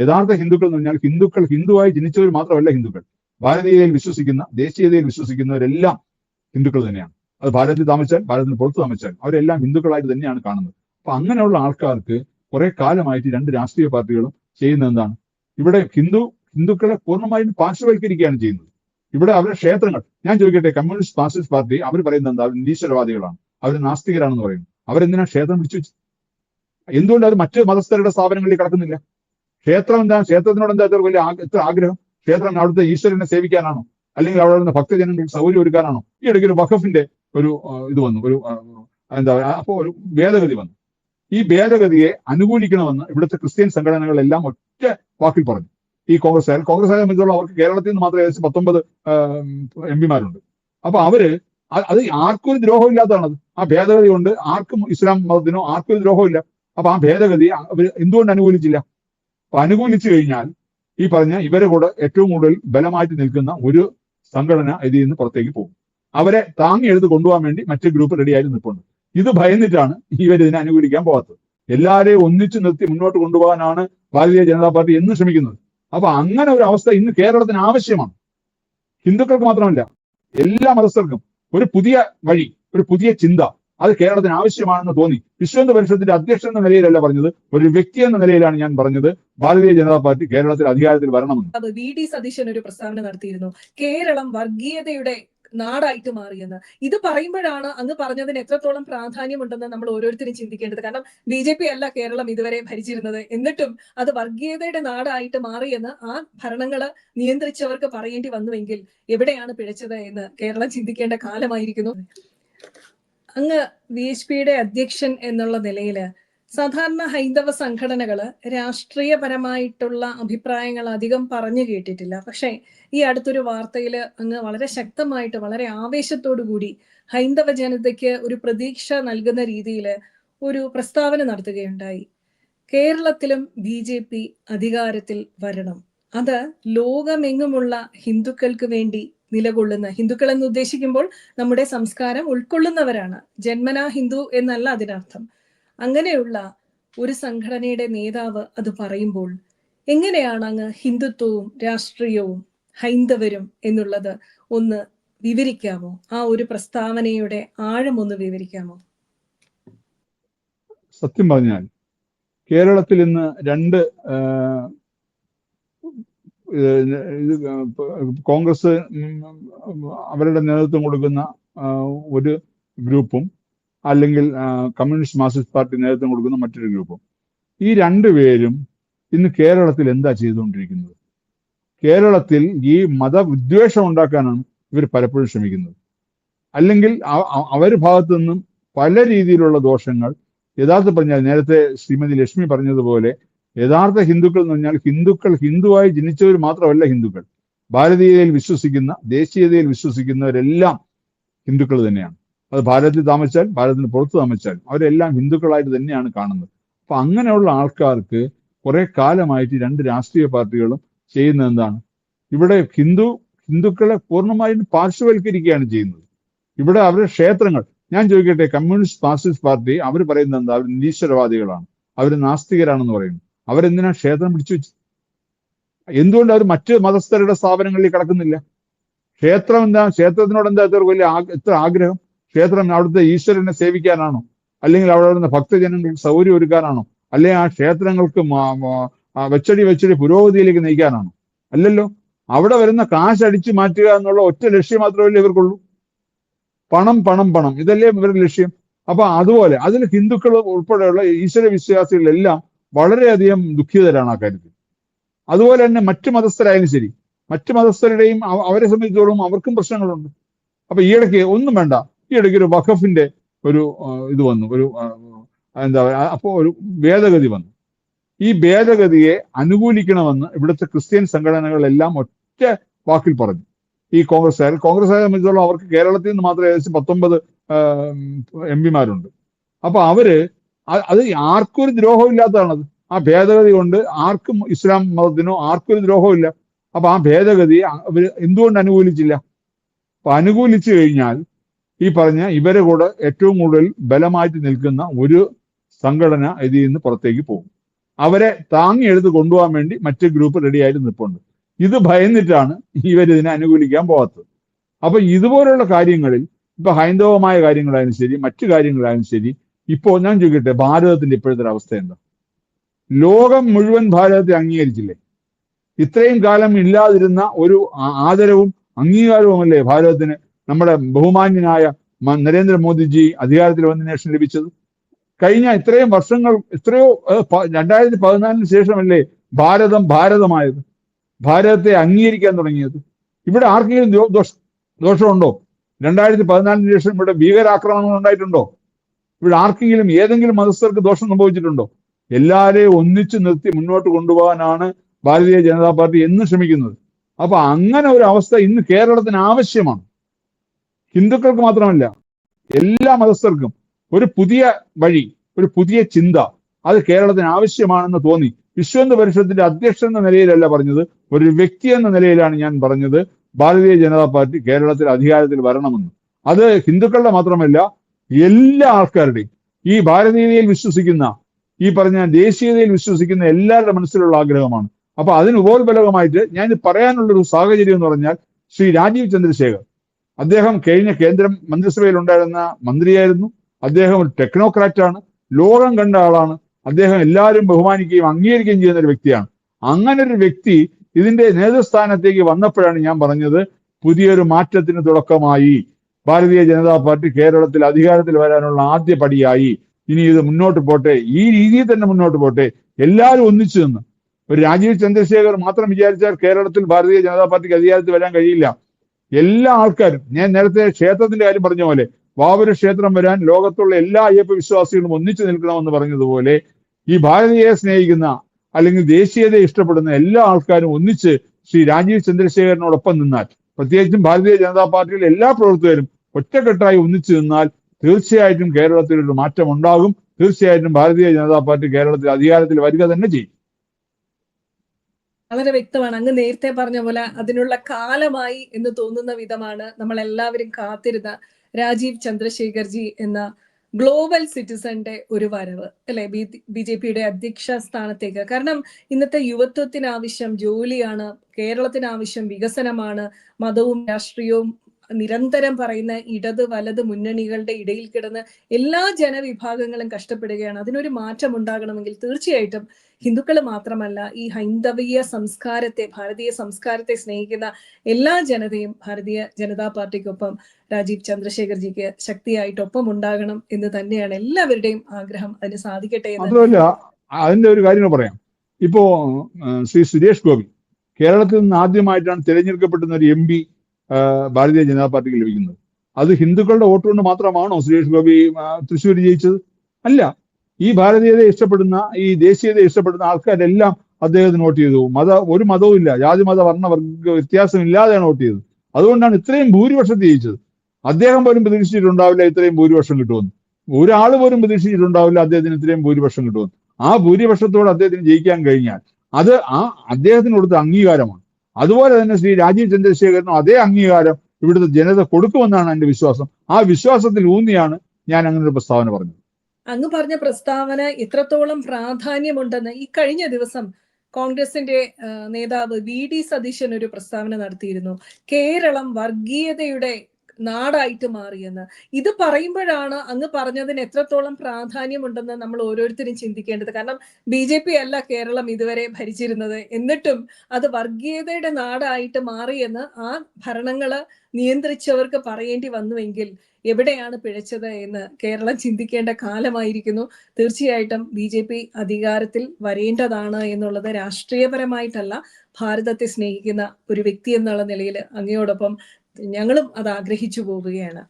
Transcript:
യഥാർത്ഥ ഹിന്ദുക്കൾ എന്ന് പറഞ്ഞാൽ ഹിന്ദുക്കൾ ഹിന്ദുവായി ജനിച്ചവർ മാത്രമല്ല ഹിന്ദുക്കൾ. ഭാരതീയതയിൽ വിശ്വസിക്കുന്ന ദേശീയതയിൽ വിശ്വസിക്കുന്നവരെല്ലാം ഹിന്ദുക്കൾ തന്നെയാണ്. അത് ഭാരതത്തിൽ താമസിച്ചാൽ ഭാരതത്തിന് പുറത്ത് താമസിച്ചാൽ അവരെല്ലാം ഹിന്ദുക്കളായിട്ട് തന്നെയാണ് കാണുന്നത്. അപ്പൊ അങ്ങനെയുള്ള ആൾക്കാർക്ക് കുറെ കാലമായിട്ട് രണ്ട് രാഷ്ട്രീയ പാർട്ടികളും ചെയ്യുന്നത് എന്താണ്? ഇവിടെ ഹിന്ദു ഹിന്ദുക്കളെ പൂർണമായും പാർശ്വവൽക്കരിക്കുകയാണ് ചെയ്യുന്നത്. ഇവിടെ അവരുടെ ക്ഷേത്രങ്ങൾ ഞാൻ ചോദിക്കട്ടെ കമ്മ്യൂണിസ്റ്റ് മാർക്സിസ്റ്റ് പാർട്ടി അവർ പറയുന്നത് എന്താ? അവർ നിരീശ്വരവാദികളാണ്. അവർ നാസ്തികരാണെന്ന് പറയുന്നു അവരെന്തിനാ ക്ഷേത്രം പിടിച്ചു എന്തുകൊണ്ട് അവർ മറ്റ് മതസ്ഥരുടെ സ്ഥാപനങ്ങളിൽ കിടക്കുന്നില്ല? ക്ഷേത്രം എന്താ? ക്ഷേത്രത്തിനോട് എന്താ ഇത്ര വലിയ ഇത്ര ആഗ്രഹം? ക്ഷേത്രം അവിടുത്തെ ഈശ്വരനെ സേവിക്കാനാണോ? അല്ലെങ്കിൽ അവിടെ നിന്ന് ഭക്തജനങ്ങൾക്ക് സൗകര്യം ഒരുക്കാനാണോ? ഈ ഇടയ്ക്ക് ഒരു വഖഫിന്റെ ഒരു ഇത് വന്നു. ഒരു എന്താ എന്താ അപ്പോ ഒരു ഭേദഗതി വന്നു. ഈ ഭേദഗതിയെ അനുകൂലിക്കണമെന്ന് ഇവിടുത്തെ ക്രിസ്ത്യൻ സംഘടനകളെല്ലാം ഒറ്റ വാക്കിൽ പറഞ്ഞു. ഈ കോൺഗ്രസ് ആയാലും കോൺഗ്രസ് ആയാലും സംബന്ധിച്ചോളം അവർക്ക് കേരളത്തിൽ നിന്ന് മാത്രം ഏകദേശം പത്തൊമ്പത് എം പിമാരുണ്ട്. അപ്പൊ അവർ അത് ആർക്കും ഒരു ദ്രോഹമില്ലാത്തതാണത് ആ ഭേദഗതി കൊണ്ട് ആർക്കും ഇസ്ലാം മതത്തിനോ ആർക്കും ഒരു ദ്രോഹമില്ല അപ്പൊ ആ ഭേദഗതി അവർ എന്തുകൊണ്ട് അനുകൂലിച്ചില്ല? അനുകൂലിച്ചു കഴിഞ്ഞാൽ ഈ പറഞ്ഞ ഇവരെ കൂടെ ഏറ്റവും കൂടുതൽ ബലമായിട്ട് നിൽക്കുന്ന ഒരു സംഘടന ഇതിൽ നിന്ന് പുറത്തേക്ക് പോകും. അവരെ താങ്ങി എടുത്ത് കൊണ്ടുപോകാൻ വേണ്ടി മറ്റു ഗ്രൂപ്പ് റെഡിയായി നിൽപ്പുണ്ട്. ഇത് ഭയന്നിട്ടാണ് ഇവർ ഇതിനെ അനുകൂലിക്കാൻ പോകാത്തത്. എല്ലാവരെയും ഒന്നിച്ചു നിർത്തി മുന്നോട്ട് കൊണ്ടുപോകാനാണ് ഭാരതീയ ജനതാ പാർട്ടി എന്ന് ശ്രമിക്കുന്നത്. അപ്പൊ അങ്ങനെ ഒരു അവസ്ഥ ഇന്ന് കേരളത്തിന് ആവശ്യമാണ്. ഹിന്ദുക്കൾക്ക് മാത്രമല്ല എല്ലാ മതസ്ഥർക്കും ഒരു പുതിയ വഴി ഒരു പുതിയ ചിന്ത അത് കേരളത്തിന് ആവശ്യമാണെന്ന് തോന്നി. വിശ്വന്ത പരിഷത്തിന്റെ അധ്യക്ഷൻ എന്ന നിലയിലല്ല പറഞ്ഞത്. ഒരു വ്യക്തി എന്ന നിലയിലാണ് ഞാൻ പറഞ്ഞത്. ഭാരതീയ ജനതാ പാർട്ടി കേരളത്തിൽ അധികാരത്തിൽ വരണമെന്ന്. വി ഡി സതീശൻ ഒരു പ്രസ്താവന നടത്തിയിരുന്നു. കേരളം വർഗീയതയുടെ നാടായിട്ട് മാറിയെന്ന്. ഇത് പറയുമ്പോഴാണ് അങ്ങ് പറഞ്ഞതിന് എത്രത്തോളം പ്രാധാന്യമുണ്ടെന്ന് നമ്മൾ ഓരോരുത്തരും ചിന്തിക്കേണ്ടത്. കാരണം ബി ജെ പി അല്ല കേരളം ഇതുവരെ ഭരിച്ചിരുന്നത്. എന്നിട്ടും അത് വർഗീയതയുടെ നാടായിട്ട് മാറിയെന്ന് ആ ഭരണങ്ങൾ നിയന്ത്രിച്ചവർക്ക് പറയേണ്ടി വന്നുവെങ്കിൽ എവിടെയാണ് പിഴച്ചത് എന്ന് കേരളം ചിന്തിക്കേണ്ട കാലമായിരിക്കുന്നു. അങ്ങ് വി എച്ച് പിയുടെ അധ്യക്ഷൻ എന്നുള്ള നിലയിൽ സാധാരണ ഹൈന്ദവ സംഘടനകൾ രാഷ്ട്രീയപരമായിട്ടുള്ള അഭിപ്രായങ്ങൾ അധികം പറഞ്ഞു കേട്ടിട്ടില്ല. പക്ഷേ ഈ അടുത്തൊരു വാർത്തയിൽ അങ്ങ് വളരെ ശക്തമായിട്ട് വളരെ ആവേശത്തോടു കൂടി ഹൈന്ദവ ജനതയ്ക്ക് ഒരു പ്രതീക്ഷ നൽകുന്ന രീതിയിൽ ഒരു പ്രസ്താവന നടത്തുകയുണ്ടായി. കേരളത്തിലും ബി ജെ പി അധികാരത്തിൽ വരണം. അത് ലോകമെങ്ങുമുള്ള ഹിന്ദുക്കൾക്ക് വേണ്ടി നിലകൊള്ളുന്ന ഹിന്ദുക്കൾ എന്ന് ഉദ്ദേശിക്കുമ്പോൾ നമ്മുടെ സംസ്കാരം ഉൾക്കൊള്ളുന്നവരാണ്. ജന്മനാ ഹിന്ദു എന്നല്ല അതിനർത്ഥം. അങ്ങനെയുള്ള ഒരു സംഘടനയുടെ നേതാവ് അത് പറയുമ്പോൾ എങ്ങനെയാണ് അങ്ങ് ഹിന്ദുത്വവും രാഷ്ട്രീയവും ഹൈന്ദവരും എന്നുള്ളത് ഒന്ന് വിവരിക്കാമോ? ആ ഒരു പ്രസ്താവനയുടെ ആഴം ഒന്ന് വിവരിക്കാമോ? സത്യം പറഞ്ഞാൽ കേരളത്തിൽ ഇന്ന് രണ്ട് കോൺഗ്രസ് അവരുടെ നേതൃത്വം കൊടുക്കുന്ന ഒരു ഗ്രൂപ്പും അല്ലെങ്കിൽ കമ്മ്യൂണിസ്റ്റ് മാർക്സിസ്റ്റ് പാർട്ടി നേതൃത്വം കൊടുക്കുന്ന മറ്റൊരു ഗ്രൂപ്പും. ഈ രണ്ടുപേരും ഇന്ന് കേരളത്തിൽ എന്താ ചെയ്തുകൊണ്ടിരിക്കുന്നത്? കേരളത്തിൽ ഈ മതവിദ്വേഷം ഉണ്ടാക്കാനാണ് ഇവർ പലപ്പോഴും ശ്രമിക്കുന്നത്. അല്ലെങ്കിൽ അവർ ഭാഗത്തു നിന്നും പല രീതിയിലുള്ള ദോഷങ്ങൾ യഥാർത്ഥ പറഞ്ഞാൽ നേരത്തെ ശ്രീമതി ലക്ഷ്മി പറഞ്ഞതുപോലെ യഥാർത്ഥ ഹിന്ദുക്കൾ എന്ന് പറഞ്ഞാൽ ഹിന്ദുക്കൾ ഹിന്ദുവായി ജനിച്ചവർ മാത്രമല്ല ഹിന്ദുക്കൾ. ഭാരതീയതയിൽ വിശ്വസിക്കുന്ന ദേശീയതയിൽ വിശ്വസിക്കുന്നവരെല്ലാം ഹിന്ദുക്കൾ തന്നെയാണ്. അത് ഭാരതത്തിൽ താമസിച്ചാൽ ഭാരതത്തിന് പുറത്ത് താമസിച്ചാൽ അവരെല്ലാം ഹിന്ദുക്കളായിട്ട് തന്നെയാണ് കാണുന്നത്. അപ്പൊ അങ്ങനെയുള്ള ആൾക്കാർക്ക് കുറെ കാലമായിട്ട് രണ്ട് രാഷ്ട്രീയ പാർട്ടികളും ചെയ്യുന്നത് എന്താണ്? ഇവിടെ ഹിന്ദു ഹിന്ദുക്കളെ പൂർണമായും പാർശ്വവൽക്കരിക്കുകയാണ് ചെയ്യുന്നത്. ഇവിടെ അവരുടെ ക്ഷേത്രങ്ങൾ ഞാൻ ചോദിക്കട്ടെ കമ്മ്യൂണിസ്റ്റ് മാർക്സിസ്റ്റ് പാർട്ടി അവർ പറയുന്നത് എന്താ? അവർ നിരീശ്വരവാദികളാണ്. അവർ നാസ്തികരാണെന്ന് പറയുന്നു. അവരെന്തിനാ ക്ഷേത്രം പിടിച്ചു വെച്ചു? എന്തുകൊണ്ട് അവർ മറ്റ് മതസ്ഥരുടെ സ്ഥാപനങ്ങളിൽ കിടക്കുന്നില്ല? ക്ഷേത്രം എന്താ? ക്ഷേത്രത്തിനോട് എന്താ ഇത്ര വലിയ എത്ര ആഗ്രഹം? ക്ഷേത്രം അവിടുത്തെ ഈശ്വരനെ സേവിക്കാനാണോ? അല്ലെങ്കിൽ അവിടെ വരുന്ന ഭക്തജനങ്ങൾക്ക് സൗകര്യം ഒരുക്കാനാണോ? അല്ലെങ്കിൽ ആ ക്ഷേത്രങ്ങൾക്ക് വെച്ചടി വെച്ചടി പുരോഗതിയിലേക്ക് നയിക്കാനാണോ? അല്ലല്ലോ. അവിടെ വരുന്ന കാശ് അടിച്ചു മാറ്റുക എന്നുള്ള ഒറ്റ ലക്ഷ്യം മാത്രമല്ലേ ഇവർക്കുള്ളൂ. പണം പണം പണം. ഇതല്ലേ ഇവരുടെ ലക്ഷ്യം. അപ്പൊ അതുപോലെ അതിൽ ഹിന്ദുക്കൾ ഉൾപ്പെടെയുള്ള ഈശ്വര വിശ്വാസികളെല്ലാം വളരെയധികം ദുഃഖിതരാണ് ആ കാര്യത്തിൽ. അതുപോലെ തന്നെ മറ്റു മതസ്ഥരായാലും ശരി. മറ്റു മതസ്ഥരുടെയും അവരെ സംബന്ധിച്ചോളം അവർക്കും പ്രശ്നങ്ങളുണ്ട്. അപ്പൊ ഈയിടയ്ക്ക് ഒന്നും വേണ്ട. ഈയിടയ്ക്ക് ഒരു വഖഫിന്റെ ഒരു ഇത് വന്നു. ഒരു എന്താ പറയുക അപ്പോ ഒരു ഭേദഗതി വന്നു. ഈ ഭേദഗതിയെ അനുകൂലിക്കണമെന്ന് ഇവിടുത്തെ ക്രിസ്ത്യൻ സംഘടനകളെല്ലാം ഒറ്റ വാക്കിൽ പറഞ്ഞു. ഈ കോൺഗ്രസ് ആയാലും കോൺഗ്രസ് ആയ സംബന്ധിച്ചോളം അവർക്ക് കേരളത്തിൽ നിന്ന് മാത്രം ഏകദേശം പത്തൊമ്പത് എം പിമാരുണ്ട്. അപ്പൊ അവർ അത് ആർക്കും ഒരു ദ്രോഹമില്ലാത്തതാണത് ആ ഭേദഗതി കൊണ്ട് ആർക്കും ഇസ്ലാം മതത്തിനോ ആർക്കും ഒരു ദ്രോഹമില്ല. അപ്പൊ ആ ഭേദഗതി അവർ എന്തുകൊണ്ട് അനുകൂലിച്ചില്ല? അപ്പൊ അനുകൂലിച്ചു കഴിഞ്ഞാൽ ഈ പറഞ്ഞ ഇവരെ കൂടെ ഏറ്റവും കൂടുതൽ ബലമായിട്ട് നിൽക്കുന്ന ഒരു സംഘടന ഇതിൽ നിന്ന് പുറത്തേക്ക് പോകും. അവരെ താങ്ങി എടുത്ത് കൊണ്ടുപോകാൻ വേണ്ടി മറ്റ് ഗ്രൂപ്പ് റെഡിയായിട്ട് നിൽപ്പുണ്ട്. ഇത് ഭയന്നിട്ടാണ് ഇവരിതിനെ അനുകൂലിക്കാൻ പോകാത്തത്. അപ്പൊ ഇതുപോലുള്ള കാര്യങ്ങളിൽ ഇപ്പൊ ഹൈന്ദവമായ കാര്യങ്ങളായാലും ശരി മറ്റു കാര്യങ്ങളായാലും ശരി ഇപ്പോ ഞാൻ ചോദിക്കട്ടെ ഭാരതത്തിന്റെ ഇപ്പോഴത്തെ അവസ്ഥ എന്താ? ലോകം മുഴുവൻ ഭാരതത്തെ അംഗീകരിച്ചില്ലേ? ഇത്രയും കാലം ഇല്ലാതിരുന്ന ഒരു ആദരവും ആദരവും അംഗീകാരവുമല്ലേ ഭാരതത്തിന് നമ്മുടെ ബഹുമാന്യനായ നരേന്ദ്രമോദിജി അധികാരത്തിൽ വന്ന ശേഷം ലഭിച്ചത്. കഴിഞ്ഞ ഇത്രയും വർഷങ്ങൾ എത്രയോ രണ്ടായിരത്തി പതിനാലിന് ശേഷമല്ലേ ഭാരതം ഭാരതമായത്. ഭാരതത്തെ അംഗീകരിക്കാൻ തുടങ്ങിയത്. ഇവിടെ ആർക്കെങ്കിലും ദോഷമുണ്ടോ? രണ്ടായിരത്തി പതിനാലിന് ശേഷം ഇവിടെ ഭീകരാക്രമണങ്ങൾ ഉണ്ടായിട്ടുണ്ടോ? ഇവിടെ ആർക്കെങ്കിലും ഏതെങ്കിലും മതസ്ഥർക്ക് ദോഷം സംഭവിച്ചിട്ടുണ്ടോ? എല്ലാവരെയും ഒന്നിച്ചു നിർത്തി മുന്നോട്ട് കൊണ്ടുപോകാനാണ് ഭാരതീയ ജനതാ പാർട്ടി എന്ന് ശ്രമിക്കുന്നത്. അപ്പൊ അങ്ങനെ ഒരു അവസ്ഥ ഇന്ന് കേരളത്തിന് ആവശ്യമാണ്. ഹിന്ദുക്കൾക്ക് മാത്രമല്ല എല്ലാ മതസ്ഥർക്കും ഒരു പുതിയ വഴി ഒരു പുതിയ ചിന്ത അത് കേരളത്തിന് ആവശ്യമാണെന്ന് തോന്നി. വിശ്വന്ത പരിഷത്തിന്റെ അധ്യക്ഷൻ എന്ന നിലയിലല്ല പറഞ്ഞത് ഒരു വ്യക്തി എന്ന നിലയിലാണ് ഞാൻ പറഞ്ഞത്. ഭാരതീയ ജനതാ പാർട്ടി കേരളത്തിൽ അധികാരത്തിൽ വരണമെന്ന്. അത് ഹിന്ദുക്കളുടെ മാത്രമല്ല എല്ലാ ആൾക്കാരുടെയും ഈ ഭാരതീയതയിൽ വിശ്വസിക്കുന്ന ഈ പറഞ്ഞ ദേശീയതയിൽ വിശ്വസിക്കുന്ന എല്ലാവരുടെ മനസ്സിലുള്ള ആഗ്രഹമാണ്. അപ്പൊ അതിന് ഉപോത്ബലകമായിട്ട് ഞാൻ പറയാനുള്ള ഒരു സാഹചര്യം എന്ന് പറഞ്ഞാൽ ശ്രീ രാജീവ് ചന്ദ്രശേഖർ. അദ്ദേഹം കഴിഞ്ഞ കേന്ദ്ര മന്ത്രിസഭയിൽ ഉണ്ടായിരുന്ന മന്ത്രിയായിരുന്നു. അദ്ദേഹം ഒരു ടെക്നോക്രാറ്റ് ആണ്. ലോകം കണ്ട ആളാണ്. അദ്ദേഹം എല്ലാവരും ബഹുമാനിക്കുകയും അംഗീകരിക്കുകയും ചെയ്യുന്ന ഒരു വ്യക്തിയാണ്. അങ്ങനെ ഒരു വ്യക്തി ഇതിന്റെ നേതൃസ്ഥാനത്തേക്ക് വന്നപ്പോഴാണ് ഞാൻ പറഞ്ഞത് പുതിയൊരു മാറ്റത്തിന് തുടക്കമായി. ഭാരതീയ ജനതാ പാർട്ടി കേരളത്തിൽ അധികാരത്തിൽ വരാനുള്ള ആദ്യ പടിയായി. ഇനി ഇത് മുന്നോട്ട് പോട്ടെ. ഈ രീതിയിൽ തന്നെ മുന്നോട്ട് പോട്ടെ. എല്ലാവരും ഒന്നിച്ചു നിന്ന്. ഒരു രാജീവ് ചന്ദ്രശേഖർ മാത്രം വിചാരിച്ചാൽ കേരളത്തിൽ ഭാരതീയ ജനതാ പാർട്ടിക്ക് അധികാരത്തിൽ വരാൻ കഴിയില്ല. എല്ലാ ആൾക്കാരും ഞാൻ നേരത്തെ ക്ഷേത്രത്തിന്റെ കാര്യം പറഞ്ഞ പോലെ വാവൂര് ക്ഷേത്രം വരാൻ ലോകത്തുള്ള എല്ലാ അയ്യപ്പ വിശ്വാസികളും ഒന്നിച്ചു നിൽക്കണമെന്ന് പറഞ്ഞതുപോലെ ഈ ഭാരതീയയെ സ്നേഹിക്കുന്ന അല്ലെങ്കിൽ ദേശീയതയെ ഇഷ്ടപ്പെടുന്ന എല്ലാ ആൾക്കാരും ഒന്നിച്ച് ശ്രീ രാജീവ് ചന്ദ്രശേഖരനോടൊപ്പം നിന്നാൽ പ്രത്യേകിച്ചും ഭാരതീയ ജനതാ പാർട്ടിയിലെ എല്ലാ പ്രവർത്തകരും ഒറ്റക്കെട്ടായി ഒന്നിച്ചു നിന്നാൽ തീർച്ചയായിട്ടും കേരളത്തിൽ ഒരു മാറ്റം ഉണ്ടാകും തീർച്ചയായിട്ടും ഭാരതീയ ജനതാ പാർട്ടി കേരളത്തിൽ അധികാരത്തിൽ വരിക തന്നെ ചെയ്യും. വളരെ വ്യക്തമാണ്. അങ്ങ് നേരത്തെ പറഞ്ഞ പോലെ അതിനുള്ള കാലമായി എന്ന് തോന്നുന്ന വിധമാണ് നമ്മൾ എല്ലാവരും കാത്തിരുന്ന രാജീവ് ചന്ദ്രശേഖർജി എന്ന ഗ്ലോബൽ സിറ്റിസന്റെ ഒരു വരവ് അല്ലെ? ബി ബി ജെ പിയുടെ അധ്യക്ഷ സ്ഥാനത്തേക്ക് കാരണം ഇന്നത്തെ യുവത്വത്തിന് ആവശ്യം ജോലിയാണ് കേരളത്തിന് ആവശ്യം വികസനമാണ് മതവും രാഷ്ട്രീയവും നിരന്തരം പറയുന്ന ഇടത് വലത് മുന്നണികളുടെ ഇടയിൽ കിടന്ന് എല്ലാ ജനവിഭാഗങ്ങളും കഷ്ടപ്പെടുകയാണ്. അതിനൊരു മാറ്റം ഉണ്ടാകണമെങ്കിൽ തീർച്ചയായിട്ടും ഹിന്ദുക്കൾ മാത്രമല്ല ഈ ഹൈന്ദവീയ സംസ്കാരത്തെ ഭാരതീയ സംസ്കാരത്തെ സ്നേഹിക്കുന്ന എല്ലാ ജനതയും ഭാരതീയ ജനതാ പാർട്ടിക്കൊപ്പം രാജീവ് ചന്ദ്രശേഖർജിക്ക് ശക്തിയായിട്ട് ഒപ്പം ഉണ്ടാകണം എന്ന് തന്നെയാണ് എല്ലാവരുടെയും ആഗ്രഹം. അതിന് സാധിക്കട്ടെ എന്ന് അതിന്റെ ഒരു കാര്യം പറയാം. ഇപ്പോ ശ്രീ സുരേഷ് ഗോപി കേരളത്തിൽ നിന്ന് ആദ്യമായിട്ടാണ് തിരഞ്ഞെടുക്കപ്പെടുന്ന ഒരു എം പി ഭാരതീയ ജനതാ പാർട്ടിക്ക് ലഭിക്കുന്നത്. അത് ഹിന്ദുക്കളുടെ വോട്ട് കൊണ്ട് മാത്രമാണോ സുരേഷ് ഗോപി തൃശ്ശൂർ ജയിച്ചത്? അല്ല. ഈ ഭാരതീയതയെ ഇഷ്ടപ്പെടുന്ന ഈ ദേശീയതയെ ഇഷ്ടപ്പെടുന്ന ആൾക്കാരെല്ലാം അദ്ദേഹത്തിന് വോട്ട് ചെയ്തു. മത ഒരു മതവും ഇല്ല. ജാതി മത വർണ വർഗ വ്യത്യാസം ഇല്ലാതെയാണ് വോട്ട് ചെയ്തത്. അതുകൊണ്ടാണ് ഇത്രയും ഭൂരിപക്ഷത്തിൽ ജയിച്ചത്. അദ്ദേഹം പോലും പ്രതീക്ഷിച്ചിട്ടുണ്ടാവില്ല ഇത്രയും ഭൂരിപക്ഷം കിട്ടുമെന്ന്. ഒരാൾ പോലും പ്രതീക്ഷിച്ചിട്ടുണ്ടാവില്ല അദ്ദേഹത്തിന് ഇത്രയും ഭൂരിപക്ഷം കിട്ടുമെന്ന്. ആ ഭൂരിപക്ഷത്തോട് അദ്ദേഹത്തിന് ജയിക്കാൻ കഴിഞ്ഞാൽ അത് ആ അദ്ദേഹത്തിന് കൊടുത്ത അംഗീകാരമാണ്. അതുപോലെ തന്നെ ശ്രീ രാജീവ് ചന്ദ്രശേഖരനും അതേ അംഗീകാരം ഇവിടുത്തെ ജനത കൊടുക്കുമെന്നാണ് എന്റെ വിശ്വാസം. ആ വിശ്വാസത്തിൽ ഊന്നിയാണ് ഞാൻ അങ്ങനെ ഒരു പ്രസ്താവന പറഞ്ഞത്. അങ്ങ് പറഞ്ഞ പ്രസ്താവന ഇത്രത്തോളം പ്രാധാന്യമുണ്ടെന്ന് ഈ കഴിഞ്ഞ ദിവസം കോൺഗ്രസിന്റെ നേതാവ് വി ഡി സതീശൻ ഒരു പ്രസ്താവന നടത്തിയിരുന്നു. കേരളം വർഗീയതയുടെ നാടായിട്ട് മാറിയെന്ന്. ഇത് പറയുമ്പോഴാണ് അങ്ങ് പറഞ്ഞതിന് എത്രത്തോളം പ്രാധാന്യമുണ്ടെന്ന് നമ്മൾ ഓരോരുത്തരും ചിന്തിക്കേണ്ടത്. കാരണം ബി ജെ പി അല്ല കേരളം ഇതുവരെ ഭരിച്ചിരുന്നത്. എന്നിട്ടും അത് വർഗീയതയുടെ നാടായിട്ട് മാറിയെന്ന് ആ ഭരണങ്ങൾ നിയന്ത്രിച്ചവർക്ക് പറയേണ്ടി വന്നുവെങ്കിൽ എവിടെയാണ് പിഴച്ചത് എന്ന് കേരളം ചിന്തിക്കേണ്ട കാലമായിരിക്കുന്നു. തീർച്ചയായിട്ടും ബി ജെ പി അധികാരത്തിൽ വരേണ്ടതാണ് എന്നുള്ളത് രാഷ്ട്രീയപരമായിട്ടല്ല ഭാരതത്തെ സ്നേഹിക്കുന്ന ഒരു വ്യക്തി എന്നുള്ള നിലയിൽ അങ്ങയോടൊപ്പം ഞങ്ങളും അത് ആഗ്രഹിച്ചു പോവുകയാണ്.